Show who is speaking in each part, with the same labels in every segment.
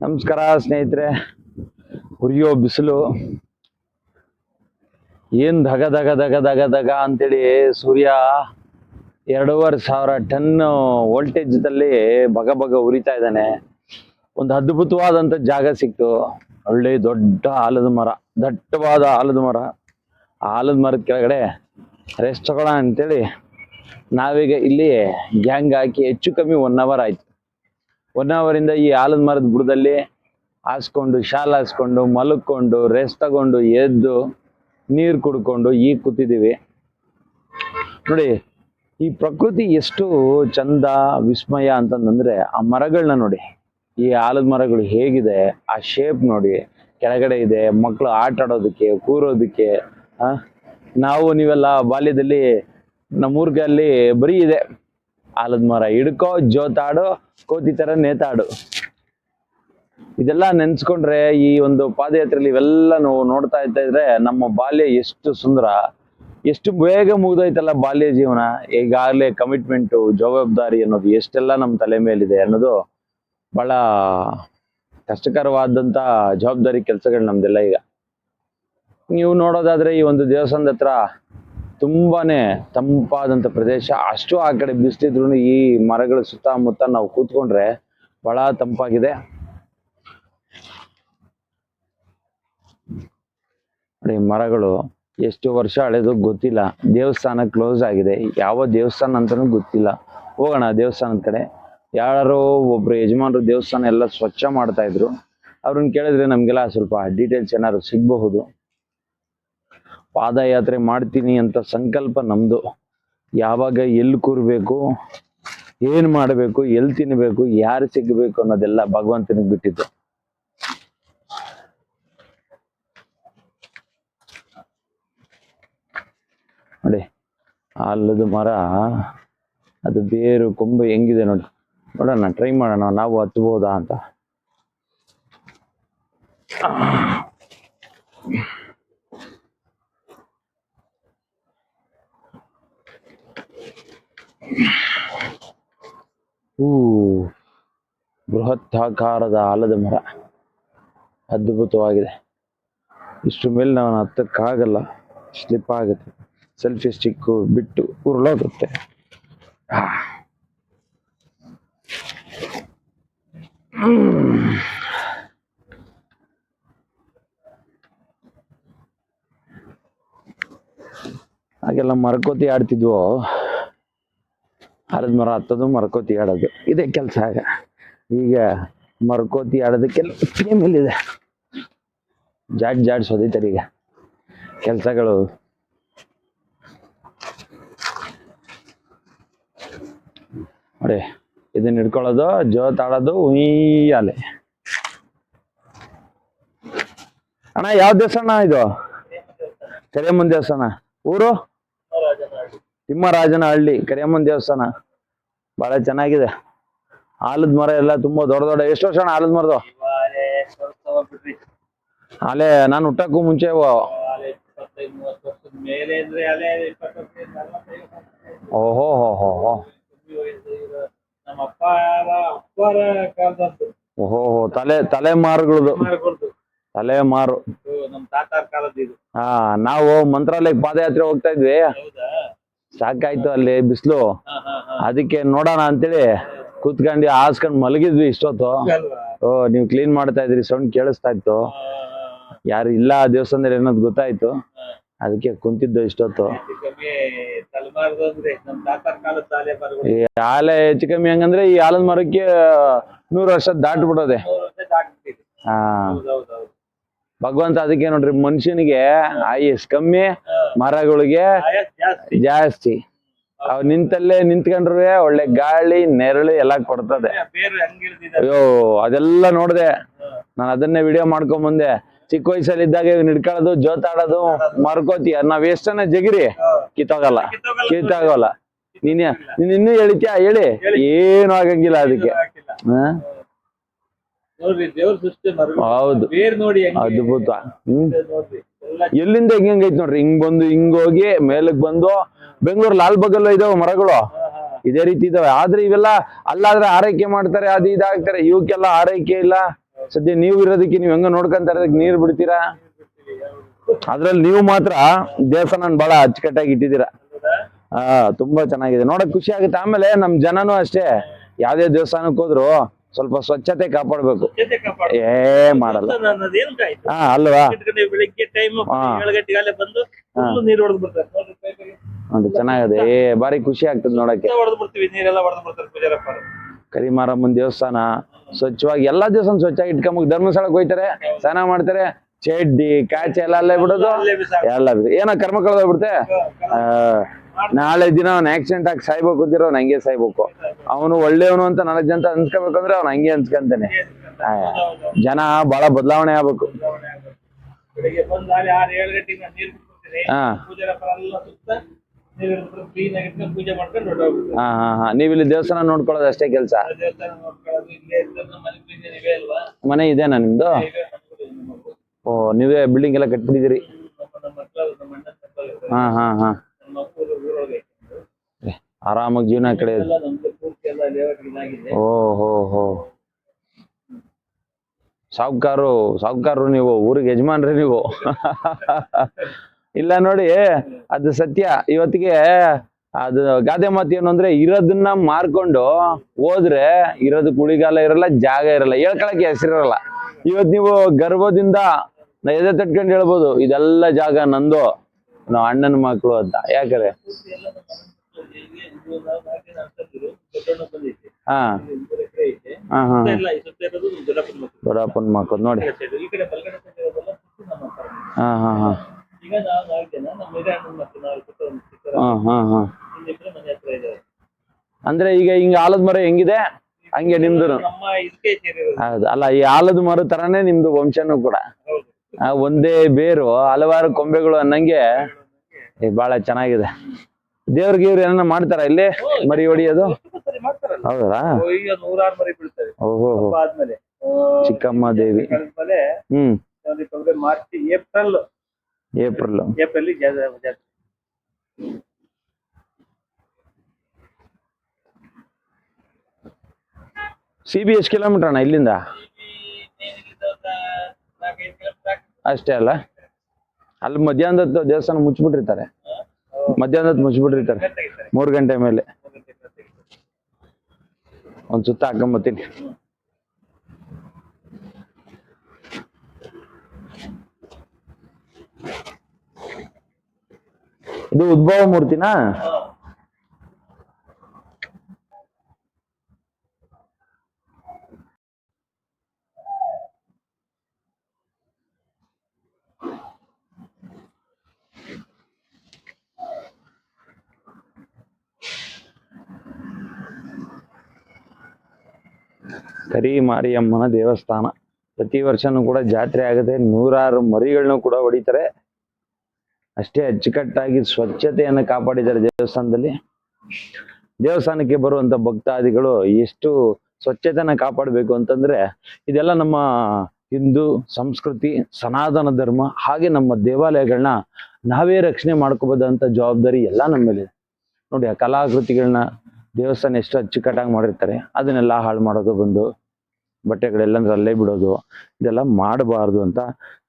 Speaker 1: ನಮಸ್ಕಾರ ಸ್ನೇಹಿತರೆ ಉರಿಯೋ ಬಿಸಿಲು. ಏನ್ ಧಗ ಧಗ ಧಗ ಧಗ ಧಗ ಅಂತೇಳಿ ಸೂರ್ಯ ಎರಡೂವರೆ ಸಾವಿರ ಟನ್ ವೋಲ್ಟೇಜ್ದಲ್ಲಿ ಬಗ ಬಗ ಉರಿತಾ ಇದ್ದಾನೆ. ಒಂದು ಅದ್ಭುತವಾದಂಥ ಜಾಗ ಸಿಕ್ತು. ಒಳ್ಳೆ ದೊಡ್ಡ ಆಲದ ಮರ, ದಟ್ಟವಾದ ಆಲದ ಮರ. ಆಲದ ಮರದ ಕೆಳಗಡೆ ರೆಸ್ಟ್ ತಗೊಳ್ಳೋಣ ಅಂತೇಳಿ ನಾವೀಗ ಇಲ್ಲಿ ಗ್ಯಾಂಗ್ ಹಾಕಿ ಹೆಚ್ಚು ಕಮ್ಮಿ ಒನ್ ಅವರ್ ಆಯ್ತು. ಒನ್ ಈ ಆಲದ ಮರದ ಬುಡದಲ್ಲಿ ಹಾಸ್ಕೊಂಡು, ಶಾಲ್ ಹಾಸ್ಕೊಂಡು ಮಲಕ್ಕೊಂಡು ರೆಸ್ಟ್ ತಗೊಂಡು, ಎದ್ದು, ನೀರು ಕುಡ್ಕೊಂಡು ಈ ಕೂತಿದ್ದೀವಿ. ನೋಡಿ, ಈ ಪ್ರಕೃತಿ ಎಷ್ಟು ಚಂದ, ವಿಸ್ಮಯ ಅಂತಂದ್ರೆ ಆ ಮರಗಳನ್ನ ನೋಡಿ. ಈ ಆಲದ ಮರಗಳು ಹೇಗಿದೆ, ಆ ಶೇಪ್ ನೋಡಿ. ಕೆಳಗಡೆ ಇದೆ ಮಕ್ಕಳು ಆಟ ಆಡೋದಕ್ಕೆ, ಕೂರೋದಕ್ಕೆ ನಾವು ನೀವೆಲ್ಲ ಬಾಲ್ಯದಲ್ಲಿ ನಮ್ಮೂರ್ಗಲ್ಲಿ ಬರೀ ಇದೆ. ಆಲದ ಮರ, ಹಿಡ್ಕೋ, ಜೋತಾಡು ಕೋತಿ ತರ ನೇತಾಡು. ಇದೆಲ್ಲ ನೆನ್ಸ್ಕೊಂಡ್ರೆ ಈ ಒಂದು ಪಾದಯಾತ್ರೆಯಲ್ಲಿ ಇವೆಲ್ಲ ನಾವು ನೋಡ್ತಾ ಇರ್ತಾ ಇದ್ರೆ ನಮ್ಮ ಬಾಲ್ಯ ಎಷ್ಟು ಸುಂದರ. ಎಷ್ಟು ಬೇಗ ಮುಗ್ದೋಯ್ತಲ್ಲ ಬಾಲ್ಯ ಜೀವನ. ಈಗಾಗಲೇ ಕಮಿಟ್ಮೆಂಟು ಜವಾಬ್ದಾರಿ ಅನ್ನೋದು ಎಷ್ಟೆಲ್ಲ ನಮ್ಮ ತಲೆ ಮೇಲಿದೆ ಅನ್ನೋದು ಬಹಳ ಕಷ್ಟಕರವಾದಂತ ಜವಾಬ್ದಾರಿ ಕೆಲಸಗಳು ನಮ್ದೆಲ್ಲ ಈಗ. ನೀವು ನೋಡೋದಾದ್ರೆ ಈ ಒಂದು ದೇವಸ್ಥಾನದ ಹತ್ರ ತುಂಬಾನೇ ತಂಪಾದಂತ ಪ್ರದೇಶ. ಅಷ್ಟು ಆ ಕಡೆ ಬಿಸಿಲಿದ್ರು ಈ ಮರಗಳ ಸುತ್ತಮುತ್ತ ನಾವು ಕೂತ್ಕೊಂಡ್ರೆ ಬಹಳ ತಂಪಾಗಿದೆ. ನೋಡಿ, ಮರಗಳು ಎಷ್ಟು ವರ್ಷ ಹಳೆದು ಗೊತ್ತಿಲ್ಲ. ದೇವಸ್ಥಾನ ಕ್ಲೋಸ್ ಆಗಿದೆ. ಯಾವ ದೇವಸ್ಥಾನ ಅಂತಾನು ಗೊತ್ತಿಲ್ಲ. ಹೋಗೋಣ ದೇವಸ್ಥಾನದ ಕಡೆ. ಯಾರೋ ಒಬ್ರು ಯಜಮಾನರು ದೇವಸ್ಥಾನ ಎಲ್ಲ ಸ್ವಚ್ಛ ಮಾಡ್ತಾ ಇದ್ರು. ಅವ್ರನ್ನ ಕೇಳಿದ್ರೆ ನಮ್ಗೆಲ್ಲ ಸ್ವಲ್ಪ ಡೀಟೇಲ್ಸ್ ಏನಾದ್ರು ಸಿಗಬಹುದು. ಪಾದಯಾತ್ರೆ ಮಾಡ್ತೀನಿ ಅಂತ ಸಂಕಲ್ಪ ನಮ್ದು. ಯಾವಾಗ ಎಲ್ಲಿ ಕೂರಬೇಕು, ಏನು ಮಾಡಬೇಕು, ಎಲ್ಲಿ ತಿನ್ನಬೇಕು ಯಾರು ಸಿಗಬೇಕು ಅನ್ನೋದೆಲ್ಲ ಭಗವಂತನಿಗೆ ಬಿಟ್ಟಿದ್ದು. ನೋಡಿ ಅಲ್ಲದ ಮರ, ಅದು ಬೇರು, ಕೊಂಬೆ ಹೆಂಗಿದೆ ನೋಡಿ. ನೋಡೋಣ ಟ್ರೈ ಮಾಡೋಣ, ನಾವು ಹತ್ಬೋದಾ ಅಂತ. ಹೂ ಬೃಹತ್ತಾಕಾರದ ಆಲದ ಮರ. ಅದ್ಭುತವಾಗಿದೆ. ಇಷ್ಟು ಮೇಲೆ ನಾವು ಹತ್ತಕ್ಕಾಗಲ್ಲ. ಸ್ಲಿಪ್ ಆಗುತ್ತೆ. ಸೆಲ್ಫಿ ಸ್ಟಿಕ್ಕು ಬಿಟ್ಟು ಉರುಳೋಗುತ್ತೆ. ಹಾಗೆಲ್ಲ ಮರ್ಕೋತಿ ಆಡ್ತಿದ್ವು? ಆಲದ ಮರ ಹತ್ತೋದು, ಮರಕೋತಿ ಆಡೋದು. ಇದೇ ಕೆಲಸ ಆಗ ಈಗ ಮರಕೋತಿ ಆಡೋದಕ್ಕೆಲ್ಲ ಮೇಲಿದೆ ಜಾಡ್ ಜಾಡ್ ಹೊಡಿತಾರೆ ಈಗ. ಕೆಲಸಗಳು. ನೋಡಿ, ಇದನ್ನ ಹಿಡ್ಕೊಳ್ಳೋದು ಜೋತಾಡೋದು ಉಯ್ಯಾಲೆ ಅಣ್ಣ, ಯಾವ ದೇವಸ್ಥಾನ ಇದು? ಕರಿಯಮ್ಮನ ದೇವಸ್ಥಾನ. ಊರು? ತಿಮ್ಮರಾಜನ ಹಳ್ಳಿ ಕರಿಯಮ್ಮನ ದೇವಸ್ಥಾನ. ಬಹಳ ಚೆನ್ನಾಗಿದೆ. ಆಲದ ಮರ ಎಲ್ಲ ತುಂಬಾ ದೊಡ್ಡ ದೊಡ್ಡ ಎಷ್ಟು ವರ್ಷ ಆಲದ ಮರದು? ಆಲೆ ನಾನು ಹುಟ್ಟಕ್ಕೂ ಮುಂಚೆ
Speaker 2: ಅಲೆ.
Speaker 1: ಓಹೋ ಹೋ ಹೋ ಓಹೋ ತಲೆ ತಲೆಮಾರುಗಳದು ತಲೆಮಾರು ಹಾ ನಾವು ಮಂತ್ರಾಲಯಕ್ಕೆ ಪಾದಯಾತ್ರೆ ಹೋಗ್ತಾ ಇದ್ವಿ. ಸಾಕಾಯ್ತು ಅಲ್ಲಿ ಬಿಸಿಲು. ಅದಕ್ಕೆ ನೋಡೋಣ ಅಂತೇಳಿ ಕೂತ್ಕೊಂಡು ಹಾಸ್ಕೊಂಡು ಮಲಗಿದ್ವಿ ಇಷ್ಟೊತ್ತು. ಓ ನೀವು ಕ್ಲೀನ್ ಮಾಡ್ತಾ ಇದ್ರಿ ಸೌಂಡ್ ಕೇಳಿಸ್ತಾ ಇತ್ತು. ಯಾರು ಇಲ್ಲ ದೇವಸ್ಥಾನದಲ್ಲಿ ಅನ್ನೋದು ಗೊತ್ತಾಯ್ತು. ಅದಕ್ಕೆ ಕುಂತಿದ್ದು ಇಷ್ಟೊತ್ತು. ಈ ಆಲೆ ಹೆಚ್ಚು ಕಮ್ಮಿ ಹಂಗಂದ್ರೆ ಈ ಆಲದ ಮರಕ್ಕೆ ನೂರು ವರ್ಷ ದಾಟ್ಬಿಡೋದೆ ಹಾ. ಭಗವಂತ ಅದಕ್ಕೆ ನೋಡ್ರಿ, ಮನುಷ್ಯನಿಗೆ ಆಯಸ್ ಕಮ್ಮಿ, ಮರಗಳಿಗೆ
Speaker 2: ಜಾಸ್ತಿ.
Speaker 1: ಅವ್ ನಿಂತಲ್ಲೇ ನಿಂತ್ಕೊಂಡ್ರೆ ಒಳ್ಳೆ ಗಾಳಿ, ನೆರಳು ಎಲ್ಲ ಕೊಡ್ತದೆ. ಅಯ್ಯೋ, ಅದೆಲ್ಲ ನೋಡ್ದೆ. ನಾನು ಅದನ್ನೇ ವಿಡಿಯೋ ಮಾಡ್ಕೊಂಡ್ ಬಂದೆ ಚಿಕ್ಕ ವಯಸ್ಸಲ್ಲಿ ಇದ್ದಾಗ ಇವ್ನ ಜೋತಾಡೋದು, ಮರ್ಕೋತೀಯ. ನಾವ್ ಎಷ್ಟನ್ನ ಜಗಿರಿ? ಕಿತ್ತೋಗಲ್ಲ. ಕಿತ್ತಾಗಲ್ಲ. ನೀನ್ ನೀನ್ ಇನ್ನೂ ಹೇಳಿತ್ಯಾ? ಹೇಳಿ. ಏನು ಆಗಂಗಿಲ್ಲ ಅದಕ್ಕೆ. ಹ?
Speaker 2: ನೋಡ್ರಿ ದೇವ್ರ ಸೃಷ್ಟಿ ಮರಗಳು
Speaker 1: ಹೌದು.
Speaker 2: ಬೇರ್ ನೋಡಿ ಹೆಂಗೆ
Speaker 1: ಅದ್ಭುತ. ಹ್ಮ್. ಎಲ್ಲಿಂದ ಹೆಂಗ್ ಹೆಂಗೈತ್ ನೋಡ್ರಿ? ಹಿಂಗ್ ಬಂದು ಹಿಂಗ್ ಹೋಗಿ ಮೇಲಕ್ ಬಂದು ಬೆಂಗಳೂರು ಲಾಲ್ ಬಗಲ್ ಇದಾವ ಮರಗಳು. ಇದೇ ರೀತಿ ಇದಾವೆ. ಆದ್ರೆ ಇವೆಲ್ಲ ಅಲ್ಲಾದ್ರೆ ಆರೈಕೆ ಮಾಡ್ತಾರೆ ಅದು ಇದಾಗ್ತಾರೆ. ಇವಕ್ಕೆಲ್ಲ ಆರೈಕೆ ಇಲ್ಲ. ಸದ್ಯ ನೀವು ಇರೋದಕ್ಕೆ ನೀವು ಹೆಂಗ ನೋಡ್ಕೊಂತಾರೆ ಅದಕ್ಕೆ ನೀರು ಬಿಡ್ತೀರಾ? ಅದ್ರಲ್ಲಿ ನೀವು ಮಾತ್ರ ದೇವಸ್ಥಾನ ಬಹಳ ಅಚ್ಚುಕಟ್ಟಾಗಿ ಇಟ್ಟಿದ್ದೀರಾ. ಹಾ ತುಂಬಾ ಚೆನ್ನಾಗಿದೆ. ನೋಡಕ್ ಖುಷಿ ಆಗುತ್ತೆ. ಆಮೇಲೆ ನಮ್ ಜನನು ಅಷ್ಟೇ. ಯಾವ್ದೇ ದೇವಸ್ಥಾನಕ್ ಹೋದ್ರು ಸ್ವಲ್ಪ ಸ್ವಚ್ಛತೆ ಕಾಪಾಡ್ಬೇಕು. ಏ ಮಾಡಲ್ಲ. ಹಾ ಅಲ್ವಾ? ಅದು ಚೆನ್ನಾಗಿದೆ. ಏ ಬಾರಿ ಖುಷಿ ಆಗ್ತದೆ ನೋಡಕ್ಕೆ. ಕರಿಮಾರಮ್ಮನ್ ದೇವಸ್ಥಾನ ಸ್ವಚ್ಛವಾಗಿ ಎಲ್ಲಾ ದೇವಸ್ಥಾನ ಸ್ವಚ್ಛವಾಗಿ ಇಟ್ಕೊಂಬ ಧರ್ಮಸ್ಥಳಕ್ಕೆ ಹೋಯ್ತಾರೆ ಸ್ನಾನ ಮಾಡ್ತಾರೆ ಚಡ್ಡಿ ಕಾಚೆ ಎಲ್ಲ ಅಲ್ಲೇ ಬಿಡೋದು ಎಲ್ಲ. ಏನೋ ಕರ್ಮ ಕಳೆದೋಗ್ಬಿಡುತ್ತೆ? ಆ, ನಾಳೆ ದಿನ ಅವ್ನು ಆಕ್ಸಿಡೆಂಟ್ ಆಗಿ ಸಾಯ್ಬೇಕು ಅಂತಿರೋ ಅವ್ನು ಹಂಗೆ ಸಾಯ್ಬೇಕು. ಅವನು ಒಳ್ಳೆಯವನು ಅಂತ ನಾಲ್ಕು ಜನ ಅನ್ಸ್ಕೋಬೇಕಂದ್ರೆ ಅವ್ನು ಹಂಗೆ ಅನ್ಸ್ಕೊಂತಾನೆ. ಜನ ಬಹಳ ಬದಲಾವಣೆ ಆಗ್ಬೇಕು.
Speaker 2: ನೀವಿಲ್ಲಿ
Speaker 1: ಹಾ ಹಾ ಹಾ ಹಾ ನೀವು ದೇವಸ್ಥಾನ ನೋಡ್ಕೊಳ್ಳೋದು ಅಷ್ಟೇ ಕೆಲಸ?
Speaker 2: ಮನೆ
Speaker 1: ಇದೇನಾ ನಿಮ್ದು. ಓ ನೀವೇ ಬಿಲ್ಡಿಂಗ್ ಎಲ್ಲ ಕಟ್ಬಿಟ್ಟಿದ್ದೀರಿ. ಹಾ ಹಾ ಹಾ. ಆರಾಮಾಗಿ ಜೀವನ ಕಡೆ ಓ ಹೋ ಹೋ. ಸಾವುಕಾರು ಸಾಹುಕಾರು ನೀವು ಊರಿಗೆ ಯಜಮಾನ್ರಿ ನೀವು. ಇಲ್ಲ ನೋಡಿ ಅದು ಸತ್ಯ. ಇವತ್ತಿಗೆ ಅದು ಗಾದೆ ಮಾತು ಏನು ಅಂದ್ರೆ ಇರೋದನ್ನ ಮಾರ್ಕೊಂಡು ಹೋದ್ರೆ ಇರೋದು ಕುಳಿಗಾಲ ಇರಲ್ಲ ಜಾಗ ಇರಲ್ಲ ಹೇಳ್ಕೊಳಕ್ಕೆ ಹೆಸರಿರಲ್ಲ. ಇವತ್ತು ನೀವು ಗರ್ಭದಿಂದ ನಾ ಎದೆ ತಟ್ಕೊಂಡು ಹೇಳ್ಬೋದು ಇದೆಲ್ಲ ಜಾಗ ನಂದು. ನಾವು ಅಣ್ಣನ ಮಕ್ಕಳು ಅಂತ. ಯಾಕಂದ್ರೆ ಹಾ. ಹಾ.
Speaker 2: ದೊಡ್ಡಪ್ಪನ ಮಕ್ಕಳು
Speaker 1: ನೋಡಿ. ಹಾ ಹಾ ಹಾ. ಹಾ ಹಾ ಹಾ. ಅಂದ್ರೆ ಈಗ ಹಿಂಗ ಆಲದ ಮರ ಹೆಂಗಿದೆ? ಹಂಗೆ ನಿಮ್ದು ಹೌದು ಅಲ್ಲ ಈ ಆಲದ ಮರ ತರಾನೇ ನಿಮ್ದು ವಂಶನೂ ಕೂಡ. ಆ, ಒಂದೇ ಬೇರು ಹಲವಾರು ಕೊಂಬೆಗಳು ಅನ್ನಂಗೆ ಬಹಳ ಚೆನ್ನಾಗಿದೆ. ದೇವ್ರಿಗೆ ಇವ್ರು ಏನಾರ ಮಾಡ್ತಾರ ಇಲ್ಲಿ? ಮರಿ ಹೊಡಿಯೋದು? ಹೌದಾ? ಓಹೋ ಚಿಕ್ಕಮ್ಮ ದೇವಿ. ಹ್ಮ್.
Speaker 2: March April.
Speaker 1: April.
Speaker 2: April
Speaker 1: C B ಎಷ್ಟು ಕಿಲೋಮೀಟರ್ ಅಣ್ಣ ಇಲ್ಲಿಂದ? ಅಷ್ಟೇ ಅಲ್ಲ? ಅಲ್ಲಿ ಮಧ್ಯಾಹ್ನದ ದೇವಸ್ಥಾನ ಮುಚ್ಚಿಬಿಟ್ಟಿರ್ತಾರೆ ಮಧ್ಯಾಹ್ನದ ಮುಚ್ಚಿಬಿಟ್ಟಿರ್ತಾರೆ ಮೂರು ಗಂಟೆ ಮೇಲೆ. ಒಂದ್ ಸುತ್ತ ಹಾಕೊಂಬತ್ತೀನಿ. ಇದು ಉದ್ಭವ ಮೂರ್ತಿನಾ? ಕರಿ ಮಾರಿಯಮ್ಮನ ದೇವಸ್ಥಾನ. ಪ್ರತಿ ವರ್ಷನೂ ಕೂಡ ಜಾತ್ರೆ ಆಗದೆ ನೂರಾರು ಮರಿಗಳನ್ನೂ ಕೂಡ ಹೊಡಿತಾರೆ. ಅಷ್ಟೇ ಅಚ್ಚುಕಟ್ಟಾಗಿ ಸ್ವಚ್ಛತೆಯನ್ನು ಕಾಪಾಡಿದ್ದಾರೆ ದೇವಸ್ಥಾನದಲ್ಲಿ. ದೇವಸ್ಥಾನಕ್ಕೆ ಬರುವಂತ ಭಕ್ತಾದಿಗಳು ಎಷ್ಟು ಸ್ವಚ್ಛತೆಯನ್ನು ಕಾಪಾಡಬೇಕು ಅಂತಂದ್ರೆ ಇದೆಲ್ಲ ನಮ್ಮ ಹಿಂದೂ ಸಂಸ್ಕೃತಿ, ಸನಾತನ ಧರ್ಮ ಹಾಗೆ ನಮ್ಮ ದೇವಾಲಯಗಳನ್ನ ನಾವೇ ರಕ್ಷಣೆ ಮಾಡ್ಕೋಬೋದಂತ ಜವಾಬ್ದಾರಿ ಎಲ್ಲ ನಮ್ಮ ಮೇಲಿದೆ ನೋಡಿ ಆ ಕಲಾಕೃತಿಗಳನ್ನ ದೇವಸ್ಥಾನ ಎಷ್ಟು ಅಚ್ಚುಕಟ್ಟಾಗಿ ಮಾಡಿರ್ತಾರೆ. ಅದನ್ನೆಲ್ಲ ಹಾಳು ಮಾಡೋದು, ಬಂದು ಬಟ್ಟೆಗಳೆಲ್ಲಂದ್ರೆ ಅಲ್ಲೇ ಬಿಡೋದು, ಇದೆಲ್ಲ ಮಾಡಬಾರ್ದು ಅಂತ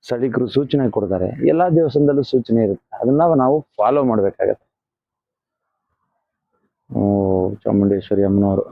Speaker 1: ಸಡಿಕರು ಸೂಚನೆ ಕೊಡ್ತಾರೆ. ಎಲ್ಲ ದೇವಸ್ಥಾನದಲ್ಲೂ ಸೂಚನೆ ಇರುತ್ತೆ. ಅದನ್ನ ನಾವು ಫಾಲೋ ಮಾಡಬೇಕಾಗತ್ತೆ. ಓ ಚಾಮುಂಡೇಶ್ವರಿ ಅಮ್ಮನವರು.